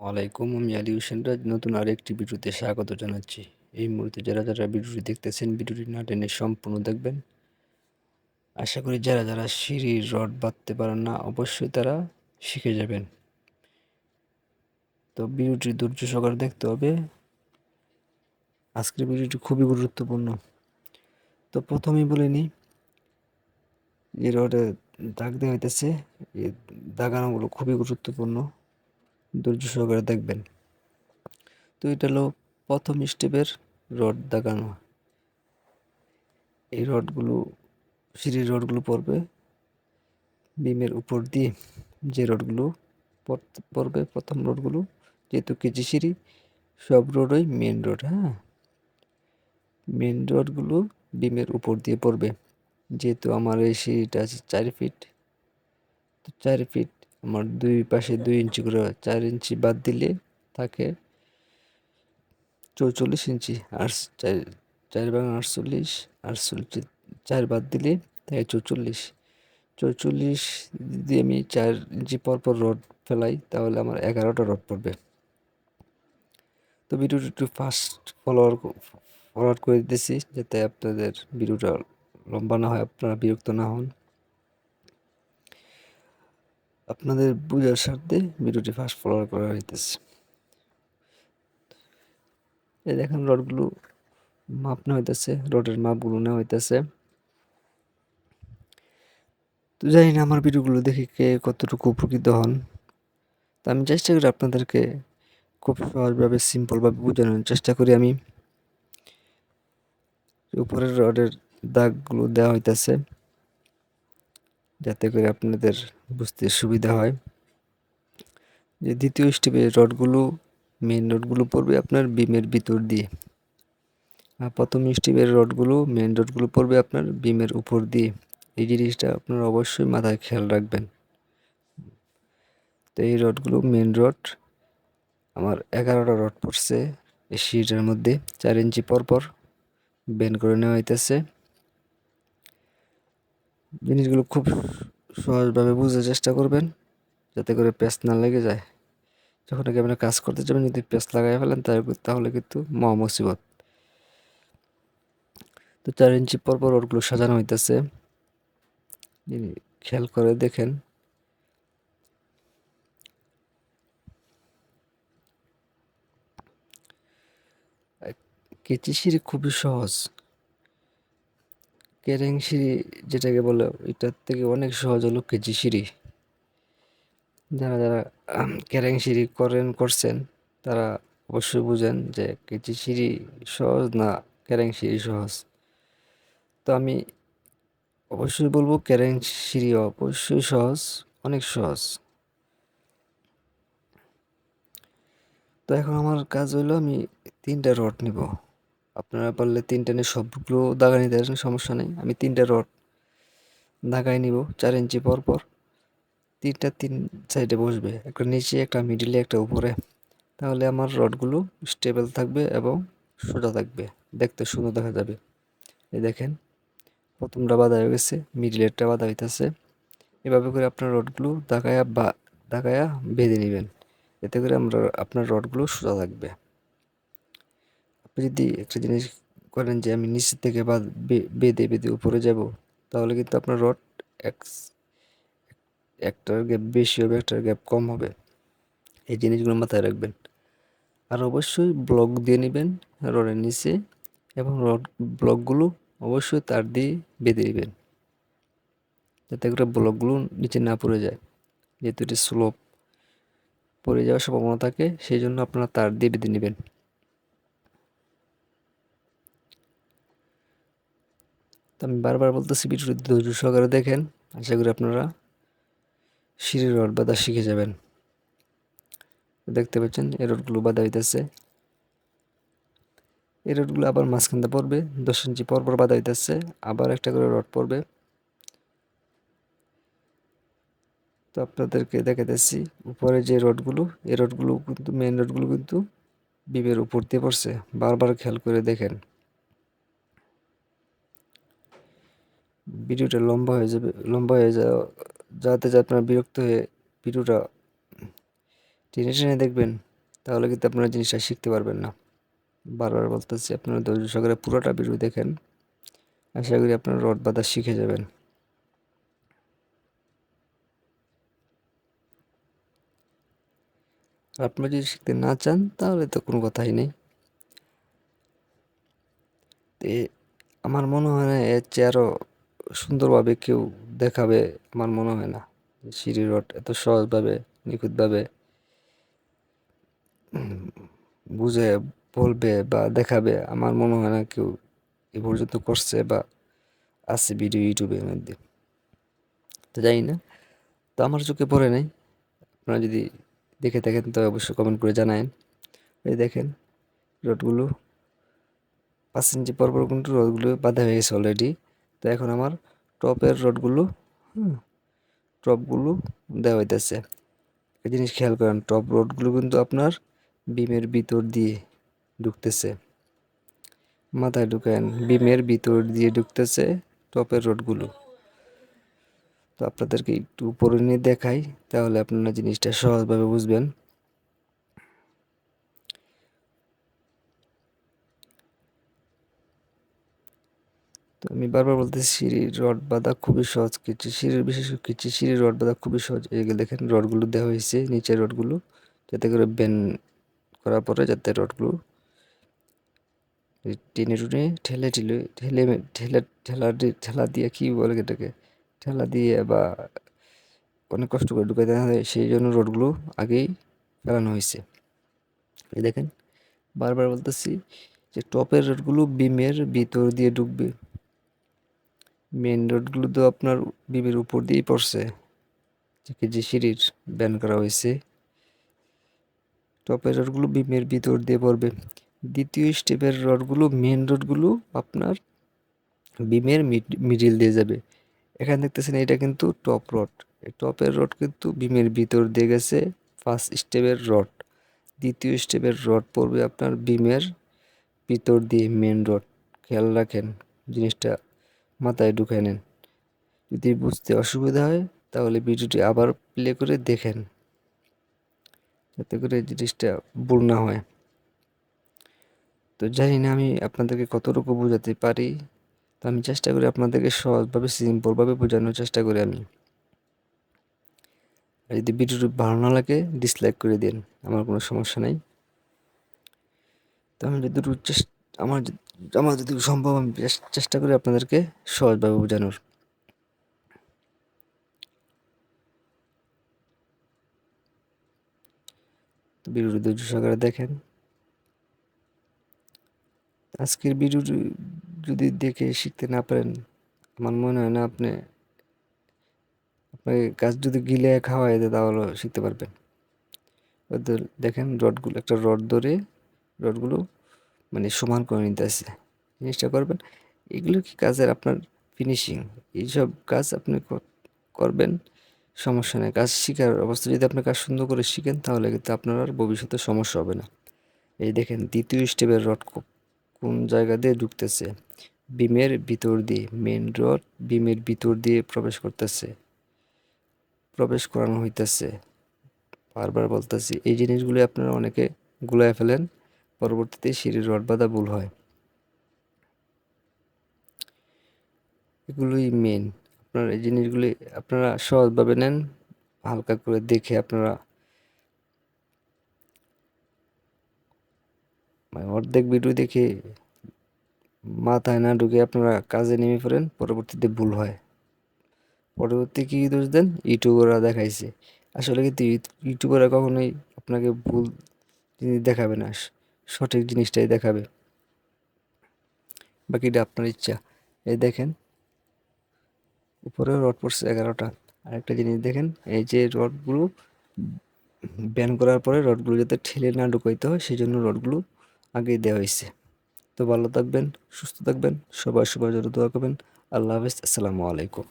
ওয়ালাইকুম, আমি আলী হোসেন রাজ নতুন আরেকটি ভিডিওতে স্বাগত জানাচ্ছি। এই মুহূর্তে যারা যারা ভিডিওটি দেখতেছেন, ভিডিওটি না টেনে সম্পূর্ণ দেখবেন। আশা করি যারা যারা সিঁড়ির রড বাঁধতে পারেন না, অবশ্যই তারা শিখে যাবেন। তো ভিডিওটি ধৈর্য সহকারে দেখতে হবে। আজকের ভিডিওটি খুবই গুরুত্বপূর্ণ। তো প্রথমেই বলে নিই যে রডে দাগ দেওয়া হইতেছে। এই দাগানোগুলো খুবই গুরুত্বপূর্ণ। ধৈর্য সহকারে দেখবেন। তো এটা হলো প্রথম স্টেপের রড দাগানো এই রডগুলো, সিঁড়ির রডগুলো পড়বে বিমের উপর দিয়ে। যে রডগুলো পড়বে প্রথম রডগুলো, যেহেতু কেজি সিঁড়ি, সব রোডই মেন রোড হ্যাঁ? মেন রডগুলো বিমের উপর দিয়ে পড়বে। যেহেতু আমার এই সিঁড়িটা আছে চার ফিট তো চার ফিট আমার দুই পাশে দুই ইঞ্চি করে চার ইঞ্চি বাদ দিলে থাকে চৌচল্লিশ ইঞ্চি, আর চার চার আটচল্লিশ আটচল্লিশ, চার বাদ দিলে থাকে চৌচল্লিশ। চৌচল্লিশ যদি আমি চার ইঞ্চি পর পর রড ফেলাই, তাহলে আমার এগারোটা রড পড়বে। তো ভিডিওটা একটু ফাস্ট ফলোয়ার ফলোয়ার করে দিতেছি, যাতে আপনাদের ভিডিওটা লম্বা না হয়, আপনারা বিরক্ত না হন। আপনাদের বুঝার স্বার্থে ভিডিওটি ফার্স্ট ফলোয়ার করা হইতেছে। এই দেখেন রডগুলো মাপ নেওয়া হইতেছে, রডের মাপগুলো নেওয়া হইতেছে। তো জানি না আমার ভিডিওগুলো দেখে কে কতটুকু উপকৃত হন। তো আমি চেষ্টা করি আপনাদেরকে খুব সহজভাবে সিম্পলভাবে বোঝানোর চেষ্টা করি আমি। উপরের রডের দাগগুলো দেওয়া হইতেছে। যাতে করে আপনাদের বুঝতে সুবিধা হয়। যে দ্বিতীয় স্টেপে রডগুলো মেন রডগুলো পড়বে আপনার বিমের ভিতর দিয়ে। আর প্রথম স্টেপের রডগুলো মেন রডগুলো পড়বে আপনার বিমের উপর দিয়ে। এই জিনিসটা আপনার অবশ্যই মাথায় খেয়াল রাখবেন। তো এই রডগুলো মেন রড। আমার এগারোটা রড পড়ছে, এই সিটের মধ্যে। চার ইঞ্চি পর পর বেন করে নেওয়া হইতেছে। জিনিসগুলো খুব সহজভাবে বুঝার চেষ্টা করবেন, যাতে করে পেস্ট না লেগে যায়। যখন নাকি আপনি কাজ করতে যাবেন, যদি পেস্ট লাগাই ফেলেন, তাহলে কিন্তু মহা মুসিবত। তো চার ইঞ্চি পর পর ওরগুলো সাজানো হইতেছে। খেয়াল করে দেখেন। কেচি সিঁড়ি খুবই সহজ। কেরেং সিঁড়ি যেটাকে বলে, এটার থেকে অনেক সহজ হলো কেজি সিঁড়ি। যারা যারা কেরেং সিঁড়ি করেন, করছেন, তারা অবশ্যই বুঝেন যে কেজি সিঁড়ি সহজ না কেরেং সিঁড়ি সহজ। তো আমি অবশ্যই বলব কেরেং সিঁড়ি অবশ্যই সহজ, অনেক সহজ। তো এখন আমার কাজ হলো আমি তিনটা রড নিব। আপনারা পারলে তিনটা নিয়ে সবগুলো দাগানি দেন, সমস্যা নেই। আমি তিনটা রড দাগাই নিব, চার ইঞ্চি পর পর। তিনটা তিন সাইডে বসবে, একটা নিচে, একটা মিডিলে একটা উপরে। তাহলে আমার রডগুলো স্টেবল থাকবে এবং সোজা থাকবে, দেখতে সুন্দর দেখা যাবে। এই দেখেন, প্রথমটা বাঁধা হয়ে গেছে মিডিলেরটা বাঁধা হইতেছে। এভাবে করে আপনার রডগুলো দাগায়া বা, দাগায়া বেঁধে নেবেন। এতে করে আমরা, আপনার রডগুলো সোজা থাকবে। আপনি যদি একটা জিনিস করেন যে আমি নিচের থেকে বা বেঁধে বেঁধে উপরে যাব, তাহলে কিন্তু আপনার রড এক একটার গ্যাপ বেশি হবে একটার গ্যাপ কম হবে। এই জিনিসগুলো মাথায় রাখবেন। আর অবশ্যই ব্লক দিয়ে নেবেন রডের নিচে এবং রড ব্লকগুলো অবশ্যই তার দিয়ে বেঁধে নেবেন। যাতে করে ব্লকগুলো নিচে না পড়ে যায়। যেহেতু এটি স্লোপ পড়ে যাওয়ার সম্ভাবনা থাকে, সেই জন্য আপনারা তার দিয়ে বেঁধে নেবেন। আমি বারবার বলতেছি, ভিডিওটি ধৈর্য সহকারে দেখেন। আশা করি আপনারা সিঁড়ির রড বাঁধা শিখে যাবেন। দেখতে পাচ্ছেন, এই রডগুলো বাঁধা হইতেছে। এই রডগুলো আবার মাঝখানটা পড়বে, দশ ইঞ্চি পর পর বাঁধা হইতেছে, আবার একটা করে রড পড়বে। তো আপনাদেরকে দেখাতেছি উপরে যে রডগুলো, এই রডগুলো কিন্তু মেন রডগুলো কিন্তু বিমের উপর দিয়ে পড়ছে। বারবার খেয়াল করে দেখেন। ভিডিওটা লম্বা হয়ে যাবে, লম্বা হয়ে যাওয়া যাতে যা আপনারা বিরক্ত হয়ে ভিডিওটা টেনে টেনে দেখবেন, তাহলে কিন্তু আপনারা জিনিসটা শিখতে পারবেন না। বারবার বলতেছি, আপনারা ধৈর্য সহকারে পুরোটা ভিডিও দেখেন। আশা করি আপনারা রড বাঁধা শিখে যাবেন। আপনারা যদি শিখতে না চান, তাহলে তো কোনো কথাই নেই। আমার মনে হয় না, এর চেয়ে আরও সুন্দরভাবে কেউ দেখাবে আমার মনে হয় না। সিঁড়ি রড এত সহজভাবে, নিখুঁতভাবে বুঝে, বলবে বা দেখাবে আমার মনে হয় না কেউ এ পর্যন্ত করছে বা আছে ভিডিও ইউটিউবের মধ্যে। তো জানি না। তো আমার চোখে পড়ে নাই। আপনারা যদি দেখে থাকেন তবে অবশ্যই কমেন্ট করে জানায়েন। এই দেখেন রডগুলো। পাঁচ ইঞ্চি পরপর কিন্তু রডগুলো বাঁধা হয়ে গেছে অলরেডি তো এখন আমার টপের রডগুলো, হুম, টপগুলো দেওয়া হইতেছে। একটা জিনিস খেয়াল করেন, টপ রডগুলো কিন্তু আপনার বিমের ভিতর দিয়ে ঢুকতেছে। মাথায় ঢুকেন, বিমের ভিতর দিয়ে ঢুকতেছে টপের রডগুলো। তো আপনাদেরকে একটু উপরে নিয়ে দেখাই, তাহলে আপনারা জিনিসটা সহজভাবে বুঝবেন। তো আমি বারবার বলতেছি, সিঁড়ির রড বাঁধা খুবই সহজ কিছু। সিঁড়ির বিশেষ কিছু, সিঁড়ির রড বাঁধা খুবই সহজ। এগুলো দেখেন, রডগুলো দেওয়া হয়েছে, নিচের রডগুলো, যাতে করে বেন করার পরে যাতে রডগুলো টেনে টুনে ঠেলে ঠেলে ঠেলে ঠেলে, ঠেলা ঠেলা দিয়ে কী বলে এটাকে? ঠেলা দিয়ে বা অনেক কষ্ট করে ঢুকাইতে হয়, সেই জন্য রোডগুলো আগেই ফেলানো হয়েছে। এই দেখেন, বারবার বলতেছি যে টপের রোডগুলো বিমের ভিতর দিয়ে ঢুকবে। মেন রোডগুলো তো আপনার বিমের উপর দিয়েই পড়ছে। যে সিঁড়ির ব্যান করা হয়েছে। টপের রডগুলো বিমের ভিতর দিয়ে পড়বে। দ্বিতীয় স্টেপের রডগুলো মেন রডগুলো আপনার বিমের মিডিল দিয়ে যাবে। এখানে দেখতেছেন এটা কিন্তু টপ রড টপের রড কিন্তু বিমের ভিতর দিয়ে গেছে ফার্স্ট স্টেপের রড দ্বিতীয় স্টেপের রড পড়বে আপনার বিমের ভিতর দিয়ে মেন রড খেয়াল রাখেন জিনিসটা। মাথায় ঢুকে নেন। যদি বুঝতে অসুবিধা হয়, তাহলে ভিডিওটি আবার প্লে করে দেখেন। যাতে করে জিনিসটা ভুল না হয়। তো জানি না আমি আপনাদেরকে কতটুকু বোঝাতে পারি। তো আমি চেষ্টা করি আপনাদেরকে সহজভাবে সিম্পলভাবে বোঝানোর চেষ্টা করি আমি। আর যদি ভিডিওটি ভালো না লাগে ডিসলাইক করে দিন। আমার কোনো সমস্যা নেই। তো আমি যদি আমার আমার যদি সম্ভব আমি চেষ্টা করি আপনাদেরকে সহজভাবে বোঝানোর। ভিডিওটি ধৈর্য সহকারে দেখেন। আজকের ভিডিওটি যদি দেখে শিখতে না পারেন, আমার মনে হয় না আপনি আপনাকে গাছ যদি গিলে খাওয়াই দেয় তাহলে শিখতে পারবেন। দেখেন রডগুলো, একটা রড ধরে রডগুলো মানে সমান করে নিতে আসে জিনিসটা করবেন। এগুলো কি কাজের আপনার ফিনিশিং এইসব কাজ আপনি করবেন। সমস্যা নেই। কাজ শেখার অবস্থা, যদি আপনি কাজ সুন্দর করে শিখেন, তাহলে কিন্তু আপনার আর ভবিষ্যতে সমস্যা হবে না। এই দেখেন, দ্বিতীয় স্টেপের রড কোন জায়গা দিয়ে ঢুকতেছে? বিমের ভিতর দিয়ে মেন রড বিমের ভিতর দিয়ে প্রবেশ করতেছে। প্রবেশ করানো হইতেছে। বারবার বলতেছি, এই জিনিসগুলি আপনারা অনেকে গুলায় ফেলেন। পরবর্তীতে সিঁড়ির রড বাঁধা ভুল হয়। এগুলোই মেন আপনার এই জিনিসগুলি আপনারা সহজভাবে নেন, হালকা করে দেখে আপনারা মানে অর্ধেক ভিডিও দেখে মাথায় না ঢুকে আপনারা কাজে নেমে পড়েন, পরবর্তীতে ভুল হয়। পরবর্তী কী দোষ দেন? ইউটিউবাররা দেখাইছে। আসলে কিন্তু ইউটিউবাররা কখনোই আপনাকে ভুল জিনিস দেখাবে না। সঠিক জিনিসটাই দেখাবে। বাকিটা আপনার ইচ্ছা। এই দেখেন, উপরে রড পড়ছে এগারোটা। আরেকটা জিনিস দেখেন, এই যে রডগুলো ব্যান করার পরে রডগুলো যাতে ঠেলে না ঢুকাইতে হয় সেই জন্য রডগুলো আগেই দেওয়া হয়েছে। তো ভালো থাকবেন, সুস্থ থাকবেন, সবাই সবার জন্য দোয়া করবেন। আল্লাহ হাফিজ, আসসালামু আলাইকুম।